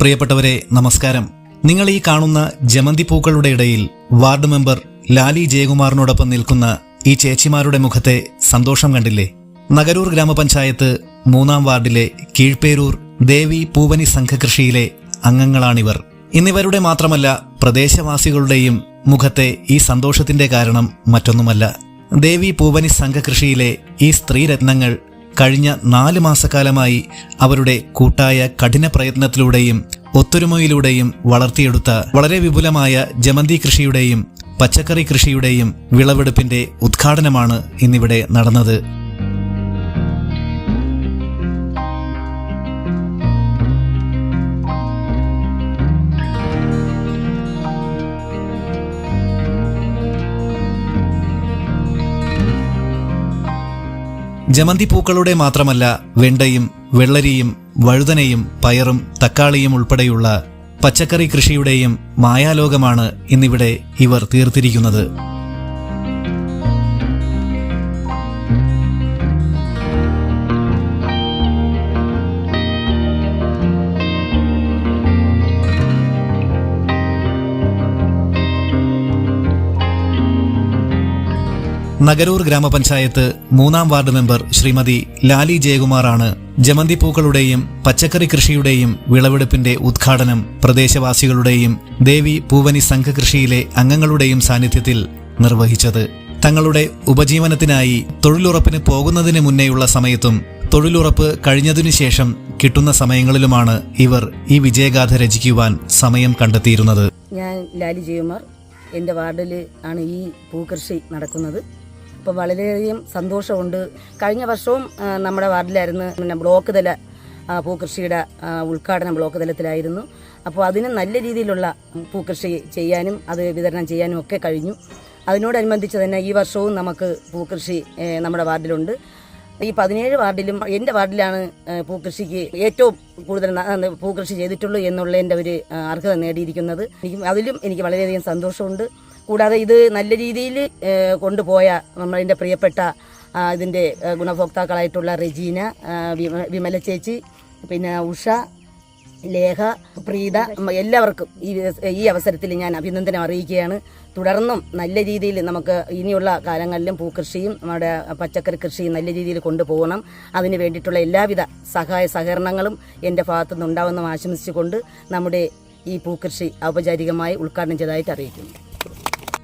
പ്രിയപ്പെട്ടവരെ നമസ്കാരം. നിങ്ങൾ ഈ കാണുന്ന ജമന്തി പൂക്കളുടെ ഇടയിൽ വാർഡ് മെമ്പർ ലാലി ജയകുമാറിനോടൊപ്പം നിൽക്കുന്ന ഈ ചേച്ചിമാരുടെ മുഖത്തെ സന്തോഷം കണ്ടില്ലേ? നഗരൂർ ഗ്രാമപഞ്ചായത്ത് മൂന്നാം വാർഡിലെ കീഴ്പേരൂർ ദേവി പൂവനി സംഘകൃഷിയിലെ അംഗങ്ങളാണിവർ. ഇന്നിവരുടെ മാത്രമല്ല പ്രദേശവാസികളുടെയും മുഖത്തെ ഈ സന്തോഷത്തിന്റെ കാരണം മറ്റൊന്നുമല്ല. ദേവി പൂവനി സംഘകൃഷിയിലെ ഈ സ്ത്രീരത്നങ്ങൾ കഴിഞ്ഞ നാല് മാസക്കാലമായി അവരുടെ കൂട്ടായ കഠിന പ്രയത്നത്തിലൂടെയും ഒത്തൊരുമയിലൂടെയും വളർത്തിയെടുത്ത വളരെ വിപുലമായ ജമന്തി കൃഷിയുടെയും പച്ചക്കറി കൃഷിയുടെയും വിളവെടുപ്പിന്റെ ഉദ്ഘാടനമാണ് ഇന്നിവിടെ നടന്നത്. ജമന്തി പൂക്കളുടെ മാത്രമല്ല വെണ്ടയും വെള്ളരിയും വഴുതനയും പയറും തക്കാളിയും ഉൾപ്പെടെയുള്ള പച്ചക്കറി കൃഷിയുടെയും മായാലോകമാണ് ഇന്നിവിടെ ഇവർ തീർത്തിരിക്കുന്നത്. നഗരൂർ ഗ്രാമപഞ്ചായത്ത് മൂന്നാം വാർഡ് മെമ്പർ ശ്രീമതി ലാലി ജയകുമാറാണ് ജമന്തി പൂക്കളുടെയും പച്ചക്കറി കൃഷിയുടെയും വിളവെടുപ്പിന്റെ ഉദ്ഘാടനം പ്രദേശവാസികളുടെയും ദേവി പൂവനി സംഘകൃഷിയിലെ അംഗങ്ങളുടെയും സാന്നിധ്യത്തിൽ നിർവഹിച്ചത്. തങ്ങളുടെ ഉപജീവനത്തിനായി തൊഴിലുറപ്പിന് പോകുന്നതിന് മുന്നേയുള്ള സമയത്തും തൊഴിലുറപ്പ് കഴിഞ്ഞതിനു ശേഷം കിട്ടുന്ന സമയങ്ങളിലുമാണ് ഇവർ ഈ വിജയഗാഥ രചിക്കുവാൻ സമയം കണ്ടെത്തിയിരുന്നത്. ഞാൻ ലാലി ജയകുമാർ. എന്റെ വാർഡിൽ ആണ് ഈ പൂക്കൃഷി നടക്കുന്നത്. അപ്പോൾ വളരെയധികം സന്തോഷമുണ്ട്. കഴിഞ്ഞ വർഷവും നമ്മുടെ വാർഡിലായിരുന്നു പിന്നെ ബ്ലോക്ക് തല പൂക്കൃഷിയുടെ ഉദ്ഘാടനം ബ്ലോക്ക് തലത്തിലായിരുന്നു. അപ്പോൾ അതിന് നല്ല രീതിയിലുള്ള പൂക്കൃഷി ചെയ്യാനും അത് വിതരണം ചെയ്യാനും ഒക്കെ കഴിഞ്ഞു. അതിനോടനുബന്ധിച്ച് തന്നെ ഈ വർഷവും നമുക്ക് പൂക്കൃഷി നമ്മുടെ വാർഡിലുണ്ട്. ഈ പതിനേഴ് വാർഡിലും എന്റെ വാർഡിലാണ് പൂക്കൃഷിക്ക് ഏറ്റവും കൂടുതൽ പൂക്കൃഷി ചെയ്തിട്ടുള്ളൂ എന്നുള്ളതിന്റെ ഒരു അർഹത നേടിയിരിക്കുന്നത്. അതിലും എനിക്ക് വളരെയധികം സന്തോഷമുണ്ട്. കൂടാതെ ഇത് നല്ല രീതിയിൽ കൊണ്ടുപോയ നമ്മളിന്റെ പ്രിയപ്പെട്ട ഇതിന്റെ ഗുണഭോക്താക്കളായിട്ടുള്ള റെജീന വിമ- വിമല ചേച്ചി പിന്നെ ഉഷ ലേഖ പ്രീത എല്ലാവർക്കും ഈ ഈ അവസരത്തിൽ ഞാൻ അഭിനന്ദനം അറിയിക്കുകയാണ്. തുടർന്നും നല്ല രീതിയിൽ നമുക്ക് ഇനിയുള്ള കാലങ്ങളിലും പൂക്കൃഷിയും നമ്മുടെ പച്ചക്കറി കൃഷിയും നല്ല രീതിയിൽ കൊണ്ടുപോകണം. അതിന് വേണ്ടിയിട്ടുള്ള എല്ലാവിധ സഹായ സഹകരണങ്ങളും എന്റെ ഭാഗത്തു നിന്നുണ്ടാവുമെന്നും ആശംസിച്ചുകൊണ്ട് നമ്മുടെ ഈ പൂക്കൃഷി ഔപചാരികമായി ഉദ്ഘാടനം ചെയ്തതായിട്ട് അറിയിക്കുന്നു.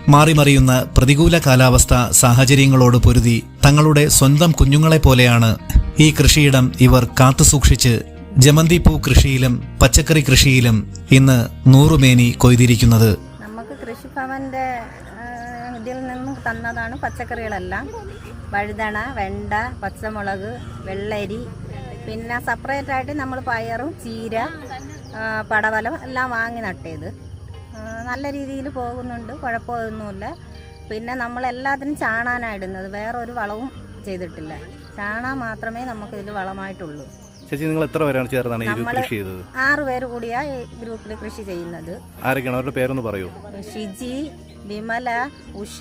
മാറിമറിയുന്ന പ്രതികൂല കാലാവസ്ഥ സാഹചര്യങ്ങളോട് പൊരുതി തങ്ങളുടെ സ്വന്തം കുഞ്ഞുങ്ങളെ പോലെയാണ് ഈ കൃഷിയിടം ഇവർ കാത്തുസൂക്ഷിച്ച് ജമന്തി പൂ കൃഷിയിലും പച്ചക്കറി കൃഷിയിലും ഇന്ന് നൂറുമേനി കൊയ്തിരിക്കുന്നത്. നമുക്ക് കൃഷിഭവന്റെ ഇതിൽ നിന്നും തന്നതാണ് പച്ചക്കറികളെല്ലാം. വഴുതണ വെണ്ട പച്ചമുളക് വെള്ളരി പിന്നെ സെപ്പറേറ്റ് ആയിട്ട് നമ്മൾ പയറും ചീര പടവലം എല്ലാം വാങ്ങി നട്ടേത്. നല്ല രീതിയിൽ പോകുന്നുണ്ട്. കുഴപ്പമൊന്നുമില്ല. പിന്നെ നമ്മൾ എല്ലാത്തിനും ചാണാനാണ് ഇടുന്നത്. വേറൊരു വളവും ചെയ്തിട്ടില്ല. ചാണാൻ മാത്രമേ നമുക്ക് ഇതിൽ വളമായിട്ടുള്ളൂ. ചേച്ചി നിങ്ങൾ എത്ര പേരാണ് ചേർന്നാണ് ഈ കൃഷി ചെയ്തത്? ആറ് പേര് കൂടിയാ ഈ ഗ്രൂപ്പിൽ കൃഷി ചെയ്യുന്നത്. ആരൊക്കെയാണ്? അവരുടെ പേരൊന്ന് പറയൂ. ഷിജി വിമല ഉഷ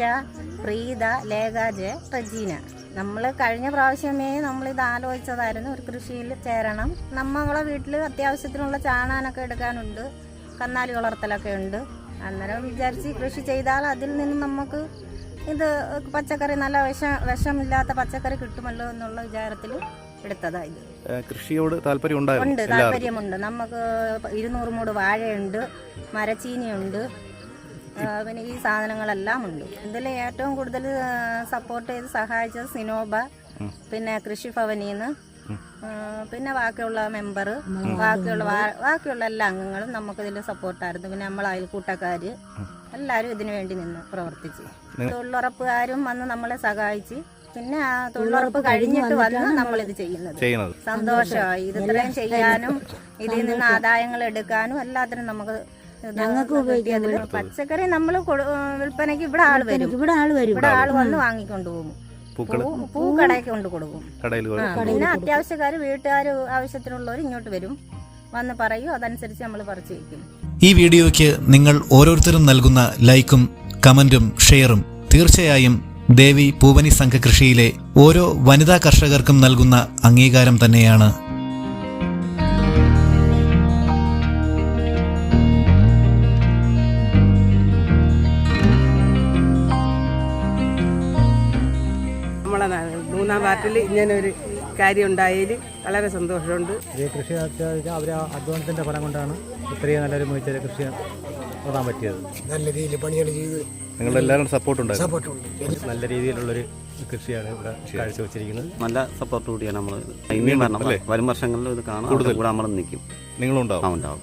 പ്രീത ലേഖാജ് റജീന. നമ്മൾ കഴിഞ്ഞ പ്രാവശ്യമേ നമ്മൾ ഇത് ആലോചിച്ചതായിരുന്നു ഒരു കൃഷിയിൽ ചേരണം. നമ്മളെ വീട്ടിൽ അത്യാവശ്യത്തിനുള്ള ചാണാനൊക്കെ എടുക്കാനുണ്ട്. കന്നാലി വളർത്തലൊക്കെ ഉണ്ട്. അന്നേരം വിചാരിച്ച് കൃഷി ചെയ്താൽ അതിൽ നിന്ന് നമുക്ക് ഇത് പച്ചക്കറി നല്ല വിഷ വിഷമില്ലാത്ത പച്ചക്കറി കിട്ടുമല്ലോ എന്നുള്ള വിചാരത്തിൽ എടുത്തതാ ഇത്. കൃഷിയോട് താല്പര്യം ഉണ്ടായിരുന്നു ഉണ്ട് താല്പര്യമുണ്ട്. നമുക്ക് ഇരുന്നൂറ് മൂട് വാഴയുണ്ട് മരച്ചീനിയുണ്ട്. പിന്നെ ഈ സാധനങ്ങളെല്ലാം ഉണ്ട്. ഇതിൽ ഏറ്റവും കൂടുതൽ സപ്പോർട്ട് ചെയ്ത് സഹായിച്ചത് സിനോബ പിന്നെ കൃഷി നിന്ന് പിന്നെ ബാക്കിയുള്ള മെമ്പർ ബാക്കിയുള്ള ബാക്കിയുള്ള എല്ലാ അംഗങ്ങളും നമുക്ക് നമുക്കിതിൽ സപ്പോർട്ടായിരുന്നു പിന്നെ നമ്മൾ അയൽക്കൂട്ടക്കാർ എല്ലാവരും ഇതിനു വേണ്ടി നിന്ന് പ്രവർത്തിച്ചു. തൊഴിലുറപ്പുകാരും വന്ന് നമ്മളെ സഹായിച്ച് പിന്നെ ആ തൊഴിലുറപ്പ് കഴിഞ്ഞിട്ട് വന്ന് നമ്മളിത് ചെയ്യുന്നത്. ചെയ്യണത് സന്തോഷമായി. ഇത് ഇത്രയും ചെയ്യാനും ഇതിൽ നിന്ന് ആദായങ്ങൾ എടുക്കാനും എല്ലാത്തിനും നമുക്ക് ഞങ്ങൾക്ക് പച്ചക്കറി നമ്മൾ വിൽപ്പനയ്ക്ക് ഇവിടെ ആൾ വരും. ഇവിടെ ആൾ വരും. ഇവിടെ ആൾ വന്ന് വാങ്ങിക്കൊണ്ട് പോകും പൂക്കൾ. പൂ- കൊണ്ട് കൊടുക്കും. കടയിൽ പിന്നെ അത്യാവശ്യക്കാർ വീട്ടുകാർ ആവശ്യത്തിനുള്ളവർ ഇങ്ങോട്ട് വരും. വന്ന് പറയും അതനുസരിച്ച് നമ്മൾ പറിച്ചു വയ്ക്കും ഈ വീഡിയോയ്ക്ക് നിങ്ങൾ ഓരോരുത്തരും നൽകുന്ന ലൈക്കും കമന്റും ഷെയറും തീർച്ചയായും ദേവി പൂവനി സംഘകൃഷിയിലെ ഓരോ വനിതാ കർഷകർക്കും നൽകുന്ന അംഗീകാരം തന്നെയാണ്. മൂന്നാം വാർഡിൽ ഇങ്ങനൊരു ഒരു കാര്യം ഉണ്ടായതിൽ വളരെ സന്തോഷമുണ്ട്. ഈ കൃഷി അവരെ അവർ അധ്വാനത്തിന്റെ ഫലം കൊണ്ടാണ് ഇത്രയും നല്ലൊരു മികച്ച കൃഷി നടത്താൻ പറ്റിയത്. നല്ല രീതിയിൽ പണികൾ ചെയ്ത് നിങ്ങളുടെ എല്ലാവരും സപ്പോർട്ട് ഉണ്ടായിരുന്നു. സപ്പോർട്ടുണ്ട് നല്ല രീതിയിലുള്ളൊരു കൃഷിയാണ് ഇവിടെ കാഴ്ചവെച്ചിരിക്കുന്നത് നല്ല സപ്പോർട്ട് കൂടിയാണ് നമ്മൾ ഇനിയും വരണം. വരും വർഷങ്ങളിലും ഇത് കാണാം. കൂടെ നമ്മൾ നിൽക്കും നിങ്ങളുണ്ടാവും. ഉണ്ടാവും.